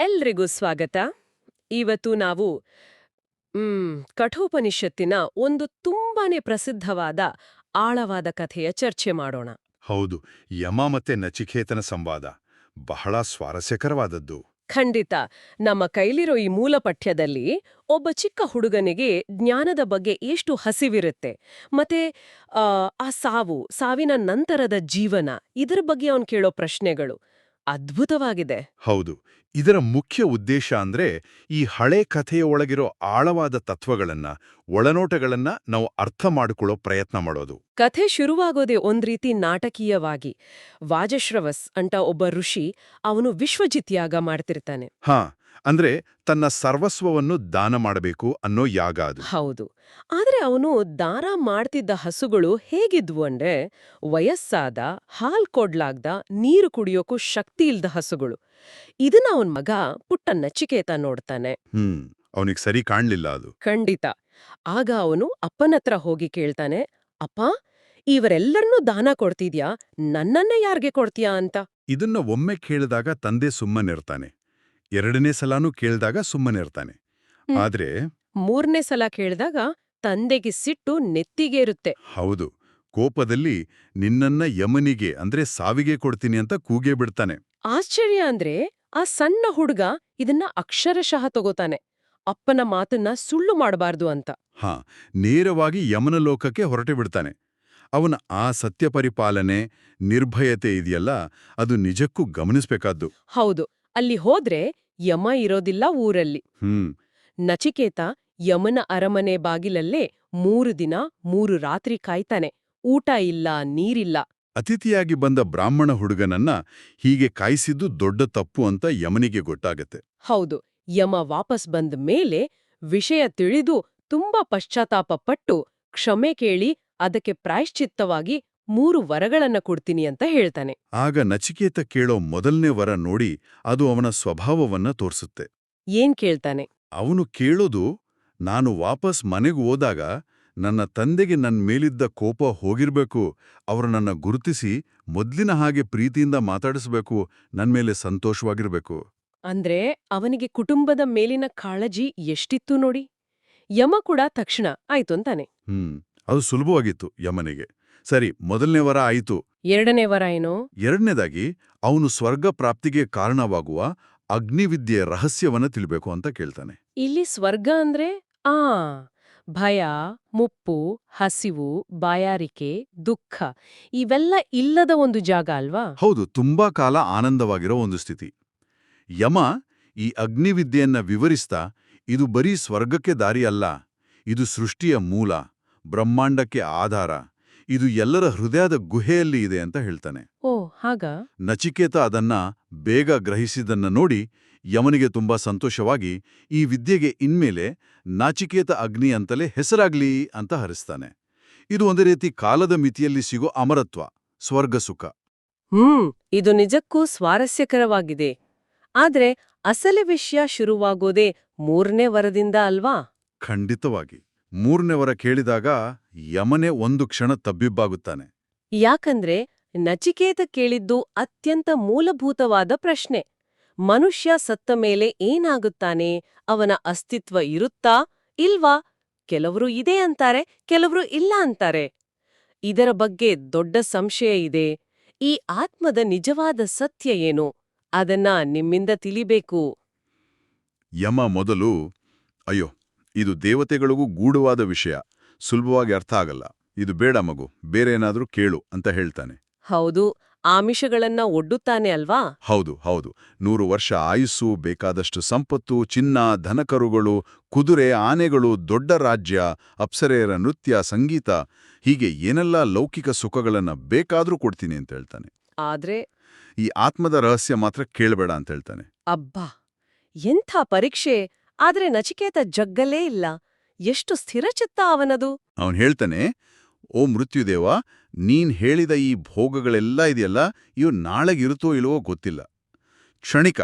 ಎಲ್ರಿಗೂ ಸ್ವಾಗತ. ಇವತ್ತು ನಾವು ಕಠೋಪನಿಷತ್ತಿನ ಒಂದು ತುಂಬಾನೇ ಪ್ರಸಿದ್ಧವಾದ ಆಳವಾದ ಕಥೆಯ ಚರ್ಚೆ ಮಾಡೋಣ. ಹೌದು ಯಮ ಮತ್ತೆ ನಚಿಕೇತನ ಸಂವಾದ. ಬಹಳ ಸ್ವಾರಸ್ಯಕರವಾದದ್ದು. ಖಂಡಿತ ನಮ್ಮ ಕೈಲಿರೋ ಈ ಮೂಲ ಪಠ್ಯದಲ್ಲಿ ಒಬ್ಬ ಚಿಕ್ಕ ಹುಡುಗನಿಗೆ ಜ್ಞಾನದ ಬಗ್ಗೆ ಎಷ್ಟು ಹಸಿವಿರುತ್ತೆ. ಮತ್ತೆ ಆ ಸಾವು ಸಾವಿನ ನಂತರದ ಜೀವನ ಇದರ ಬಗ್ಗೆ ಅವನು ಕೇಳೋ ಪ್ರಶ್ನೆಗಳು. ಅದ್ಭುತವಾಗಿದೆ. ಹೌದು. ಇದರ ಮುಖ್ಯ ಉದ್ದೇಶ ಅಂದ್ರೆ ಈ ಹಳೆ ಕಥೆಯ ಒಳಗಿರೋ ಆಳವಾದ ತತ್ವಗಳನ್ನ ಒಳನೋಟಗಳನ್ನ ನಾವು ಅರ್ಥ ಮಾಡಿಕೊಳ್ಳೋ ಪ್ರಯತ್ನ ಮಾಡೋದು. ಕಥೆ ಶುರುವಾಗೋದೇ ಒಂದ್ ರೀತಿ ನಾಟಕೀಯವಾಗಿ. ವಾಜಶ್ರವಸ್ ಅಂತ ಒಬ್ಬ ಋಷಿ ಅವನು ವಿಶ್ವಜಿತ್ಯಾಗ ಮಾಡ್ತಿರ್ತಾನೆ. ಹಾ. ಅಂದ್ರೆ ತನ್ನ ಸರ್ವಸ್ವವನ್ನು ದಾನ ಮಾಡಬೇಕು ಅನ್ನೋ ಯಾಗ ಅದು. ಹೌದು. ಆದ್ರೆ ಅವನು ದಾನ ಮಾಡ್ತಿದ್ದ ಹಸುಗಳು ಹೇಗಿದ್ವು ಅಂದ್ರೆ ವಯಸ್ಸಾದ ಹಾಲ್ ಕೊಡ್ಲಾಗ್ದ ನೀರು ಕುಡಿಯೋಕು ಶಕ್ತಿ ಇಲ್ದ ಹಸುಗಳು. ಇದನ್ನ ಅವನ್ ಮಗ ಪುಟ್ಟ ನಚಿಕೇತ ನೋಡ್ತಾನೆ. ಹ್ಮ್ ಅವನಿಗೆ ಸರಿ ಕಾಣ್ಲಿಲ್ಲ ಅದು. ಖಂಡಿತ. ಆಗ ಅವನು ಅಪ್ಪನತ್ರ ಹೋಗಿ ಕೇಳ್ತಾನೆ ಅಪ್ಪ ಇವರೆಲ್ಲರನ್ನೂ ದಾನ ಕೊಡ್ತಿದ್ಯಾ? ನನ್ನನ್ನೇ ಯಾರ್ಗೆ ಕೊಡ್ತೀಯಾ ಅಂತ? ಇದನ್ನ ಒಮ್ಮೆ ಕೇಳಿದಾಗ ತಂದೆ ಸುಮ್ಮನಿರ್ತಾನೆ. ಎರಡನೇ ಸಲಾನೂ ಕೇಳಿದಾಗ ಸುಮ್ಮನಿರ್ತಾನೆ. ಆದ್ರೆ ಮೂರನೇ ಸಲ ಕೇಳಿದಾಗ ತಂದೆಗೆ ಸಿಟ್ಟು ನೆತ್ತಿಗೇರುತ್ತೆ ಹೌದು. ಕೋಪದಲ್ಲಿ ನಿನ್ನನ್ನ ಯಮನಿಗೆ ಅಂದ್ರೆ ಸಾವಿಗೆ ಕೊಡ್ತೀನಿ ಅಂತ ಕೂಗೇ ಬಿಡ್ತಾನೆ. ಆಶ್ಚರ್ಯ ಅಂದ್ರೆ ಆ ಸಣ್ಣ ಹುಡುಗ ಇದನ್ನ ಅಕ್ಷರಶಃ ತಗೋತಾನೆ. ಅಪ್ಪನ ಮಾತನ್ನ ಸುಳ್ಳು ಮಾಡಬಾರ್ದು ಅಂತ. ಹಾ ನೇರವಾಗಿ ಯಮನ ಲೋಕಕ್ಕೆ ಹೊರಟೆ ಬಿಡ್ತಾನೆ. ಅವನ ಆ ಸತ್ಯ ಪರಿಪಾಲನೆ ನಿರ್ಭಯತೆ ಇದೆಯಲ್ಲ ಅದು ನಿಜಕ್ಕೂ ಗಮನಿಸ್ಬೇಕಾದ್ದು. ಹೌದು. ಅಲ್ಲಿ ಹೋದ್ರೆ ಯಮ ಇರೋದಿಲ್ಲ ಊರಲ್ಲಿ. ಹ್ಮ್. ನಚಿಕೇತ ಯಮನ ಅರಮನೆ ಬಾಗಿಲಲ್ಲೇ ಮೂರು ದಿನ ಮೂರು ರಾತ್ರಿ ಕಾಯ್ತಾನೆ. ಊಟ ಇಲ್ಲ ನೀರಿಲ್ಲ. ಅತಿಥಿಯಾಗಿ ಬಂದ ಬ್ರಾಹ್ಮಣ ಹುಡುಗನನ್ನ ಹೀಗೆ ಕಾಯಿಸಿದ್ದು ದೊಡ್ಡ ತಪ್ಪು ಅಂತ ಯಮನಿಗೆ ಗೊತ್ತಾಗತ್ತೆ. ಹೌದು ಯಮ ವಾಪಸ್ ಬಂದ ಮೇಲೆ ವಿಷಯ ತಿಳಿದು ತುಂಬಾ ಪಶ್ಚಾತ್ತಾಪ ಪಟ್ಟು ಕ್ಷಮೆ ಕೇಳಿ ಅದಕ್ಕೆ ಪ್ರಾಯಶ್ಚಿತ್ತವಾಗಿ ಮೂರು ವರಗಳನ್ನ ಕೊಡ್ತೀನಿ ಅಂತ ಹೇಳ್ತಾನೆ. ಆಗ ನಚಿಕೇತ ಕೇಳೋ ಮೊದಲನೇ ವರ ನೋಡಿ ಅದು ಅವನ ಸ್ವಭಾವವನ್ನ ತೋರಿಸುತ್ತೆ. ಏನ್ ಕೇಳ್ತಾನೆ? ಅವನು ಕೇಳೋದು ನಾನು ವಾಪಸ್ ಮನೆಗೆ ಹೋದಾಗ ನನ್ನ ತಂದೆಗೆ ನನ್ ಮೇಲಿದ್ದ ಕೋಪ ಹೋಗಿರ್ಬೇಕು ಅವರು ನನ್ನ ಗುರುತಿಸಿ ಮೊದ್ಲಿನ ಹಾಗೆ ಪ್ರೀತಿಯಿಂದ ಮಾತಾಡಿಸ್ಬೇಕು ನನ್ಮೇಲೆ ಸಂತೋಷವಾಗಿರ್ಬೇಕು. ಅಂದ್ರೆ ಅವನಿಗೆ ಕುಟುಂಬದ ಮೇಲಿನ ಕಾಳಜಿ ಎಷ್ಟಿತ್ತು ನೋಡಿ? ಯಮ ಕೂಡ ತಕ್ಷಣ ಆಯ್ತು ಅಂತಾನೆ. ಹ್ಮ್ ಅದು ಸುಲಭವಾಗಿತ್ತು ಯಮನಿಗೆ. ಸರಿ ಮೊದಲನೇ ವರ ಆಯಿತು. ಎರಡನೇ ವರ ಏನು? ಎರಡನೇದಾಗಿ ಅವನು ಸ್ವರ್ಗ ಪ್ರಾಪ್ತಿಗೆ ಕಾರಣವಾಗುವ ಅಗ್ನಿವಿದ್ಯೆಯ ರಹಸ್ಯವನ್ನ ತಿಳಬೇಕು ಅಂತ ಕೇಳ್ತಾನೆ. ಇಲ್ಲಿ ಸ್ವರ್ಗ ಅಂದ್ರೆ ಆ ಭಯ ಮುಪ್ಪು ಹಸಿವು ಬಾಯಾರಿಕೆ ದುಃಖ ಇವೆಲ್ಲ ಇಲ್ಲದ ಒಂದು ಜಾಗ ಅಲ್ವಾ? ಹೌದು ತುಂಬಾ ಕಾಲ ಆನಂದವಾಗಿರೋ ಒಂದು ಸ್ಥಿತಿ. ಯಮ ಈ ಅಗ್ನಿವಿದ್ಯೆಯನ್ನ ವಿವರಿಸ್ತಾ ಇದು ಬರೀ ಸ್ವರ್ಗಕ್ಕೆ ದಾರಿ ಅಲ್ಲ ಇದು ಸೃಷ್ಟಿಯ ಮೂಲ ಬ್ರಹ್ಮಾಂಡಕ್ಕೆ ಆಧಾರ ಇದು ಎಲ್ಲರ ಹೃದಯದ ಗುಹೆಯಲ್ಲಿ ಇದೆ ಅಂತ ಹೇಳ್ತಾನೆ. ಓ ಹಾಗ? ನಚಿಕೇತ ಅದನ್ನ ಬೇಗ ಗ್ರಹಿಸಿದನ್ನ ನೋಡಿ ಯಮನಿಗೆ ತುಂಬಾ ಸಂತೋಷವಾಗಿ ಈ ವಿದ್ಯೆಗೆ ಇನ್ಮೇಲೆ ನಾಚಿಕೇತ ಅಗ್ನಿ ಅಂತಲೇ ಹೆಸರಾಗ್ಲಿ ಅಂತ ಹರಿಸ್ತಾನೆ. ಇದು ಒಂದೇ ರೀತಿ ಕಾಲದ ಮಿತಿಯಲ್ಲಿ ಸಿಗೋ ಅಮರತ್ವ ಸ್ವರ್ಗ ಸುಖ. ಹ್ಮ್ ಇದು ನಿಜಕ್ಕೂ ಸ್ವಾರಸ್ಯಕರವಾಗಿದೆ. ಆದ್ರೆ ಅಸಲಿ ವಿಷಯ ಶುರುವಾಗೋದೇ ಮೂರನೇ ವರದಿಂದ ಅಲ್ವಾ? ಖಂಡಿತವಾಗಿ. ಮೂರನೇ ವರ ಕೇಳಿದಾಗ ಯಮನೆ ಒಂದು ಕ್ಷಣ ತಬ್ಬಿಬ್ಬಾಗುತ್ತಾನೆ. ಯಾಕಂದ್ರೆ ನಚಿಕೇತ ಕೇಳಿದ್ದು ಅತ್ಯಂತ ಮೂಲಭೂತವಾದ ಪ್ರಶ್ನೆ. ಮನುಷ್ಯ ಸತ್ತ ಮೇಲೆ ಏನಾಗುತ್ತಾನೆ? ಅವನ ಅಸ್ತಿತ್ವ ಇರುತ್ತಾ? ಇಲ್ವಾ? ಕೆಲವರು ಇದೆ ಅಂತಾರೆ ಕೆಲವರು ಇಲ್ಲ ಅಂತಾರೆ. ಇದರ ಬಗ್ಗೆ ದೊಡ್ಡ ಸಂಶಯ ಇದೆ. ಈ ಆತ್ಮದ ನಿಜವಾದ ಸತ್ಯ ಏನು? ಅದನ್ನ ನಿಮ್ಮಿಂದ ತಿಳಿಬೇಕು. ಯಮ ಮೊದಲು ಅಯ್ಯೋ ಇದು ದೇವತೆಗಳಿಗೂ ಗೂಢವಾದ ವಿಷಯ. ಸುಲಭವಾಗಿ ಅರ್ಥ ಆಗಲ್ಲ. ಇದು ಬೇಡ ಮಗು ಬೇರೆ ಏನಾದರೂ ಕೇಳು ಅಂತ ಹೇಳ್ತಾನೆ. ಹೌದು ಆಮಿಷಗಳನ್ನ ಒಡ್ಡುತ್ತಾನೆ ಅಲ್ವಾ? ಹೌದು ಹೌದು. ನೂರು ವರ್ಷ ಆಯುಸ್ಸು ಬೇಕಾದಷ್ಟು ಸಂಪತ್ತು ಚಿನ್ನ ಧನಕರುಗಳು ಕುದುರೆ ಆನೆಗಳು ದೊಡ್ಡ ರಾಜ್ಯ ಅಪ್ಸರೆಯರ ನೃತ್ಯ ಸಂಗೀತ ಹೀಗೆ ಏನೆಲ್ಲ ಲೌಕಿಕ ಸುಖಗಳನ್ನ ಬೇಕಾದ್ರೂ ಕೊಡ್ತೀನಿ ಅಂತ ಹೇಳ್ತಾನೆ. ಆದ್ರೆ? ಈ ಆತ್ಮದ ರಹಸ್ಯ ಮಾತ್ರ ಕೇಳಬೇಡ ಅಂತ ಹೇಳ್ತಾನೆ. ಅಬ್ಬಾ! ಎಂಥ ಪರೀಕ್ಷೆ! ಆದ್ರೆ ನಚಿಕೇತ ಜಗ್ಗಲೇ ಇಲ್ಲ. ಎಷ್ಟು ಸ್ಥಿರಚಿತ್ತ ಅವನದು. ಅವನು ಹೇಳ್ತಾನೆ ಓ ಮೃತ್ಯುದೇವ ನೀನ್ ಹೇಳಿದ ಈ ಭೋಗಗಳೆಲ್ಲ ಇದೆಯಲ್ಲ ಇವು ನಾಳೆಗಿರುತ್ತೋ ಇಲ್ಲವೋ ಗೊತ್ತಿಲ್ಲ. ಕ್ಷಣಿಕ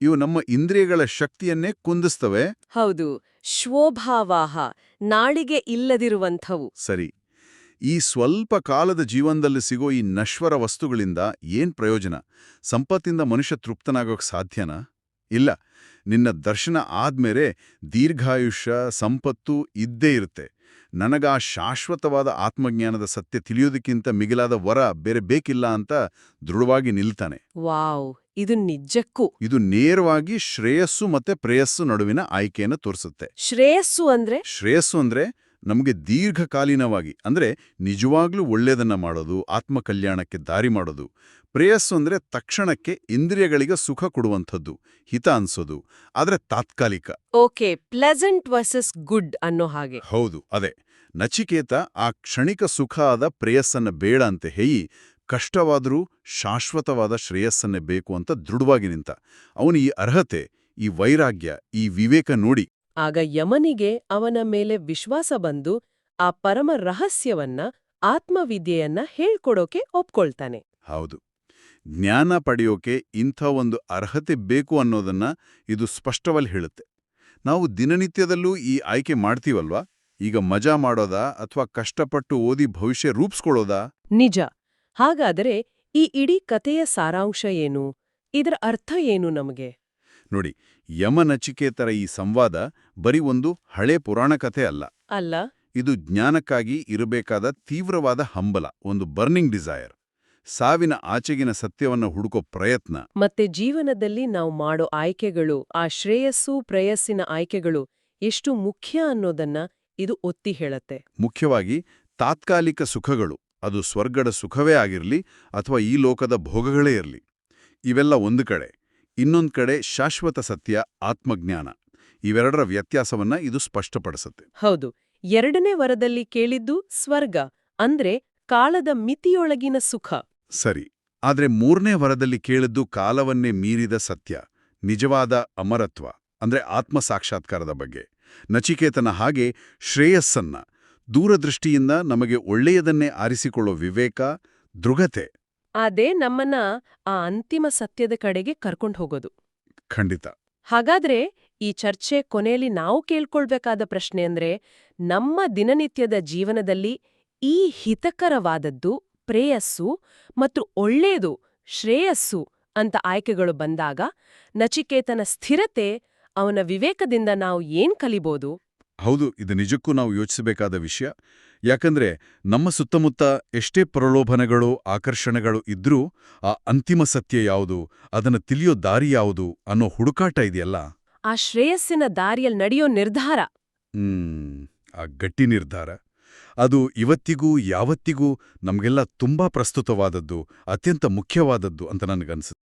ಇವು ನಮ್ಮ ಇಂದ್ರಿಯಗಳ ಶಕ್ತಿಯನ್ನೇ ಕುಂದಿಸ್ತವೆ. ಹೌದು ಶ್ವೋಭಾವಾಹ ನಾಳಿಗೆ ಇಲ್ಲದಿರುವಂಥವು. ಸರಿ ಈ ಸ್ವಲ್ಪ ಕಾಲದ ಜೀವನದಲ್ಲಿ ಸಿಗೋ ಈ ನಶ್ವರ ವಸ್ತುಗಳಿಂದ ಏನ್ ಪ್ರಯೋಜನ? ಸಂಪತ್ತಿಂದ ಮನುಷ್ಯ ತೃಪ್ತನಾಗೋಕ್ ಸಾಧ್ಯನಾ? ಇಲ್ಲ ನಿನ್ನ ದರ್ಶನ ಆದ್ಮೇಲೆ ದೀರ್ಘಾಯುಷ್ಯ ಸಂಪತ್ತು ಇದ್ದೇ ಇರುತ್ತೆ. ಆ ಶಾಶ್ವತವಾದ ಆತ್ಮಜ್ಞಾನದ ಸತ್ಯ ತಿಳಿಯೋದಕ್ಕಿಂತ ಮಿಗಿಲಾದ ವರ ಬೇರೆ ಬೇಕಿಲ್ಲ ಅಂತ ದೃಢವಾಗಿ ನಿಲ್ತಾನೆ. ವಾವ್ ಇದು ನಿಜಕ್ಕೂ. ಇದು ನೇರವಾಗಿ ಶ್ರೇಯಸ್ಸು ಮತ್ತೆ ಪ್ರೇಯಸ್ಸು ನಡುವಿನ ಆಯ್ಕೆಯನ್ನು ತೋರಿಸುತ್ತೆ. ಶ್ರೇಯಸ್ಸು ಅಂದ್ರೆ? ಶ್ರೇಯಸ್ಸು ಅಂದ್ರೆ ನಮಗೆ ದೀರ್ಘಕಾಲೀನವಾಗಿ ಅಂದ್ರೆ ನಿಜವಾಗ್ಲೂ ಒಳ್ಳೆಯದನ್ನ ಮಾಡೋದು ಆತ್ಮಕಲ್ಯಾಣಕ್ಕೆ ದಾರಿ ಮಾಡೋದು ಪ್ರೇಯಸ್ಸು ಅಂದರೆ ತಕ್ಷಣಕ್ಕೆ ಇಂದ್ರಿಯಗಳಿಗೆ ಸುಖ ಕೊಡುವಂಥದ್ದು ಹಿತ ಅನ್ಸೋದು ಆದರೆ ತಾತ್ಕಾಲಿಕ. ಓಕೆ ಪ್ಲೆಸೆಂಟ್ ವರ್ಸಸ್ ಗುಡ್ ಅನ್ನೋ ಹಾಗೆ. ಹೌದು ಅದೇ. ನಚಿಕೇತ ಆ ಕ್ಷಣಿಕ ಸುಖ ಆದ ಪ್ರೇಯಸ್ಸನ್ನು ಬೇಡ ಅಂತ ಹೇಯಿ ಕಷ್ಟವಾದರೂ ಶಾಶ್ವತವಾದ ಶ್ರೇಯಸ್ಸನ್ನೇ ಬೇಕು ಅಂತ ದೃಢವಾಗಿ ನಿಂತ. ಅವನು ಈ ಅರ್ಹತೆ ಈ ವೈರಾಗ್ಯ ಈ ವಿವೇಕ ನೋಡಿ. ಆಗ ಯಮನಿಗೆ ಅವನ ಮೇಲೆ ವಿಶ್ವಾಸ ಬಂದು ಆ ಪರಮ ರಹಸ್ಯವನ್ನ ಆತ್ಮವಿದ್ಯೆಯನ್ನ ಹೇಳ್ಕೊಡೋಕೆ ಒಪ್ಕೊಳ್ತಾನೆ. ಹೌದು. ಜ್ಞಾನ ಪಡೆಯೋಕೆ ಇಂಥ ಒಂದು ಅರ್ಹತೆ ಬೇಕು ಅನ್ನೋದನ್ನ ಇದು ಸ್ಪಷ್ಟವಾಗಿ ಹೇಳುತ್ತೆ. ನಾವು ದಿನನಿತ್ಯದಲ್ಲೂ ಈ ಆಯ್ಕೆ ಮಾಡ್ತೀವಲ್ವಾ? ಈಗ ಮಜಾ ಮಾಡೋದಾ ಅಥವಾ ಕಷ್ಟಪಟ್ಟು ಓದಿ ಭವಿಷ್ಯ ರೂಪಿಸ್ಕೊಳ್ಳೋದಾ? ನಿಜ. ಹಾಗಾದರೆ ಈ ಇಡೀ ಕಥೆಯ ಸಾರಾಂಶ ಏನು? ಇದರ ಅರ್ಥ ಏನು ನಮಗೆ? ನೋಡಿ ಯಮನಚಿಕೇತರ ಈ ಸಂವಾದ ಬರೀ ಒಂದು ಹಳೆ ಪುರಾಣ ಕಥೆ ಅಲ್ಲ. ಅಲ್ಲ. ಇದು ಜ್ಞಾನಕ್ಕಾಗಿ ಇರಬೇಕಾದ ತೀವ್ರವಾದ ಹಂಬಲ ಒಂದು ಬರ್ನಿಂಗ್ ಡಿಸೈರ್. ಸಾವಿನ ಆಚೆಗಿನ ಸತ್ಯವನ್ನು ಹುಡುಕೋ ಪ್ರಯತ್ನ. ಮತ್ತೆ ಜೀವನದಲ್ಲಿ ನಾವು ಮಾಡೋ ಆಯ್ಕೆಗಳು ಆ ಶ್ರೇಯಸ್ಸು ಪ್ರೇಯಸ್ಸಿನ ಆಯ್ಕೆಗಳು ಎಷ್ಟು ಮುಖ್ಯ ಅನ್ನೋದನ್ನ ಇದು ಒತ್ತಿ ಹೇಳತ್ತೆ. ಮುಖ್ಯವಾಗಿ ತಾತ್ಕಾಲಿಕ ಸುಖಗಳು ಅದು ಸ್ವರ್ಗದ ಸುಖವೇ ಆಗಿರಲಿ ಅಥವಾ ಈ ಲೋಕದ ಭೋಗಗಳೇ ಇರಲಿ. ಇವೆಲ್ಲ ಒಂದು ಕಡೆ ಇನ್ನೊಂದು ಕಡೆ ಶಾಶ್ವತ ಸತ್ಯ ಆತ್ಮಜ್ಞಾನ. ಇವೆರಡರ ವ್ಯತ್ಯಾಸವನ್ನ ಇದು ಸ್ಪಷ್ಟಪಡಿಸುತ್ತೆ. ಹೌದು ಎರಡನೇ ವರದಲ್ಲಿ ಕೇಳಿದ್ದು ಸ್ವರ್ಗ ಅಂದ್ರೆ ಕಾಲದ ಮಿತಿಯೊಳಗಿನ ಸುಖ. ಸರಿ ಆದ್ರೆ ಮೂರನೇ ವರದಲ್ಲಿ ಕೇಳಿದ್ದು ಕಾಲವನ್ನೇ ಮೀರಿದ ಸತ್ಯ ನಿಜವಾದ ಅಮರತ್ವ ಅಂದ್ರೆ ಆತ್ಮ ಸಾಕ್ಷಾತ್ಕಾರದ ಬಗ್ಗೆ. ನಚಿಕೇತನ ಹಾಗೆ ಶ್ರೇಯಸ್ಸನ್ನ ದೂರದೃಷ್ಟಿಯಿಂದ ನಮಗೆ ಒಳ್ಳೆಯದನ್ನೇ ಆರಿಸಿಕೊಳ್ಳೋ ವಿವೇಕ ದೃಗತೆ ಅದೇ ನಮ್ಮನ್ನ ಆ ಅಂತಿಮ ಸತ್ಯದ ಕಡೆಗೆ ಕರ್ಕೊಂಡು ಹೋಗೋದು. ಖಂಡಿತ. ಹಾಗಾದ್ರೆ ಈ ಚರ್ಚೆ ಕೊನೆಯಲ್ಲಿ ನಾವು ಕೇಳ್ಕೊಳ್ಬೇಕಾದ ಪ್ರಶ್ನೆ ಅಂದ್ರೆ ನಮ್ಮ ದಿನನಿತ್ಯದ ಜೀವನದಲ್ಲಿ ಈ ಹಿತಕರವಾದದ್ದು ಪ್ರೇಯಸ್ಸು ಮತ್ತು ಒಳ್ಳೆಯದು ಶ್ರೇಯಸ್ಸು ಅಂತ ಆಯ್ಕೆಗಳು ಬಂದಾಗ ನಚಿಕೇತನ ಸ್ಥಿರತೆ ಅವನ ವಿವೇಕದಿಂದ ನಾವು ಏನ್ ಕಲಿಬೋದು? ಹೌದು ಇದು ನಿಜಕ್ಕೂ ನಾವು ಯೋಚಿಸಬೇಕಾದ ವಿಷಯ. ಯಾಕಂದ್ರೆ ನಮ್ಮ ಸುತ್ತಮುತ್ತ ಎಷ್ಟೇ ಪ್ರಲೋಭನೆಗಳು ಆಕರ್ಷಣೆಗಳು ಇದ್ರೂ ಆ ಅಂತಿಮ ಸತ್ಯ ಯಾವುದು ಅದನ್ನು ತಿಳಿಯೋ ದಾರಿ ಯಾವುದು ಅನ್ನೋ ಹುಡುಕಾಟ ಇದೆಯಲ್ಲ? ಆ ಶ್ರೇಯಸ್ಸಿನ ದಾರಿಯಲ್ಲಿ ನಡೆಯೋ ನಿರ್ಧಾರ. ಹ್ಮ್ ಆ ಗಟ್ಟಿ ನಿರ್ಧಾರ. ಅದು ಇವತ್ತಿಗೂ ಯಾವತ್ತಿಗೂ ನಮಗೆಲ್ಲ ತುಂಬಾ ಪ್ರಸ್ತುತವಾದದ್ದು ಅತ್ಯಂತ ಮುಖ್ಯವಾದದ್ದು ಅಂತ ನನಗನ್ಸುತ್ತೆ.